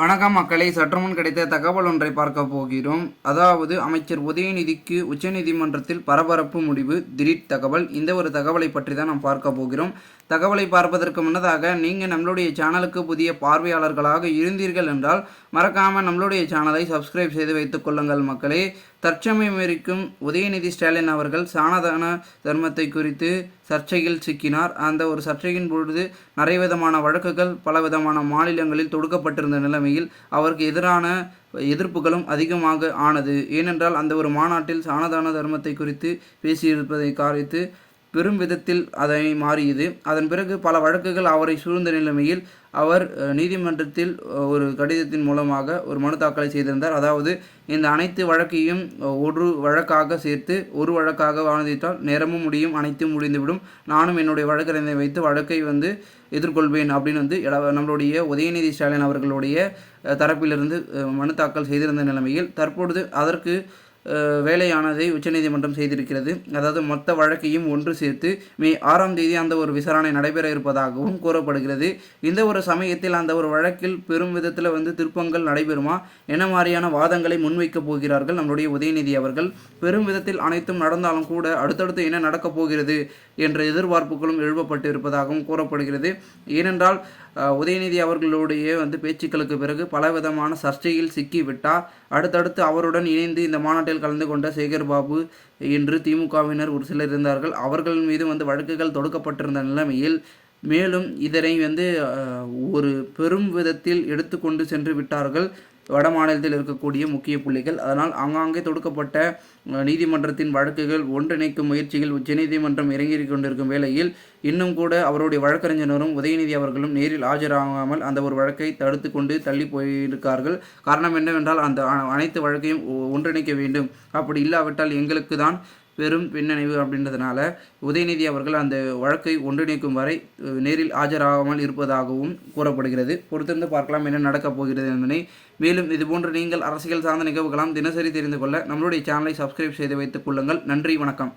வணக்கம் மக்களை சற்றுமுன் கிடைத்த தகவல் ஒன்றை பார்க்க போகிறோம். அதாவது அமைச்சர் உதயநிதிக்கு உச்சநீதிமன்றத்தில் பரபரப்பு முடிவு திடீர் தகவல். இந்த ஒரு தகவலை பற்றி தான் நாம் பார்க்க போகிறோம். தகவலை பார்ப்பதற்கு முன்னதாக நீங்கள் நம்மளுடைய சேனலுக்கு புதிய பார்வையாளர்களாக இருந்தீர்கள் என்றால் மறக்காமல் நம்மளுடைய சேனலை சப்ஸ்கிரைப் செய்து வைத்துக் கொள்ளுங்கள் மக்களே. தற்சமயம் இருக்கும் உதயநிதி ஸ்டாலின் அவர்கள் சாணதான தர்மத்தை குறித்து சர்ச்சையில் சிக்கினார். அந்த ஒரு சர்ச்சையின் பொழுது நிறைய விதமான வழக்குகள் பல விதமான மாநிலங்களில் தொடுக்கப்பட்டிருந்த நிலைமையில் அவருக்கு எதிரான எதிர்ப்புகளும் அதிகமாக ஆனது. ஏனென்றால் அந்த ஒரு மாநாட்டில் சாணதான தர்மத்தை குறித்து பேசியிருப்பதை காரித்து பெரும் விதத்தில் அதை மாறியது. அதன் பிறகு பல வழக்குகள் அவரை சூழ்ந்த நிலைமையில் அவர் நீதிமன்றத்தில் ஒரு கடிதத்தின் மூலமாக ஒரு மனு தாக்கலை செய்திருந்தார். அதாவது இந்த அனைத்து வழக்கையும் ஒரு வழக்காக சேர்த்து ஒரு வழக்காக வாதிட்டால் நேரமும் முடியும் அனைத்தும் முடிந்துவிடும். நானும் என்னுடைய வழக்கறிஞரை வைத்து வழக்கை வந்து எதிர்கொள்வேன் அப்படின்னு வந்து நம்மளுடைய உதயநிதி ஸ்டாலின் அவர்களுடைய தரப்பிலிருந்து மனு தாக்கல் செய்திருந்த நிலைமையில் தற்பொழுது அதற்கு வேலையானதை உச்சநீதிமன்றம் செய்திருக்கிறது. அதாவது மொத்த வழக்கையும் ஒன்று சேர்த்து மே ஆறாம் தேதி அந்த ஒரு விசாரணை நடைபெற இருப்பதாகவும் கூறப்படுகிறது. இந்த ஒரு சமயத்தில் அந்த ஒரு வழக்கில் பெரும் விதத்தில் வந்து திருப்பங்கள் நடைபெறுமா? என்ன மாதிரியான வாதங்களை முன்வைக்கப் போகிறார்கள் நம்மளுடைய உதயநிதி அவர்கள்? பெரும் விதத்தில் அனைத்தும் நடந்தாலும் கூட அடுத்தடுத்து என்ன நடக்கப் போகிறது என்ற எதிர்பார்ப்புகளும் எழுப்பப்பட்டு இருப்பதாகவும் கூறப்படுகிறது. ஏனென்றால் உதயநிதி அவர்களுடைய வந்து பேச்சுக்களுக்கு பிறகு பலவிதமான சர்ச்சையில் சிக்கிவிட்டார் அடுத்தடுத்து அவருடன் இணைந்து இந்த மாநாட்டில் கலந்து கொண்ட சேகர் பாபு என்று திமுகவினர் ஒரு சிலர் இருந்தார்கள். அவர்கள் மீது வந்து வழக்குகள் தொடுக்கப்பட்டிருந்த நிலைமையில் மேலும் இதனை வந்து ஒரு பெரும் விதத்தில் எடுத்துக்கொண்டு சென்று விட்டார்கள். வட மாநிலத்தில் இருக்கக்கூடிய முக்கிய புள்ளிகள். அதனால் ஆங்காங்கே தொடுக்கப்பட்ட நீதிமன்றத்தின் வழக்குகள் ஒன்றிணைக்கும் முயற்சிகள் உச்சநீதிமன்றம் இறங்கி கொண்டிருக்கும் வேளையில் இன்னும் கூட அவருடைய வழக்கறிஞரும் உதயநிதி அவர்களும் நேரில் ஆஜராகாமல் அந்த ஒரு வழக்கை தடுத்து கொண்டு தள்ளி போயிருக்கார்கள். காரணம் என்னவென்றால் அந்த அனைத்து வழக்கையும் ஒன்றிணைக்க வேண்டும். அப்படி இல்லாவிட்டால் எங்களுக்கு தான் பெரும் பின்னணிவு அப்படின்றதுனால உதயநிதி அவர்கள் அந்த வழக்கை ஒன்றிணைக்கும் வரை நேரில் ஆஜராகாமல் இருப்பதாகவும் கூறப்படுகிறது. பொறுத்திருந்து பார்க்கலாம் என்ன நடக்கப் போகிறது என்பதை. மேலும் இதுபோன்று நீங்கள் அரசியல் சார்ந்த நிகழ்வுகளாம் தினசரி தெரிந்து கொள்ள நம்மளுடைய சேனலை சப்ஸ்கிரைப் செய்து வைத்துக் கொள்ளுங்கள். நன்றி வணக்கம்.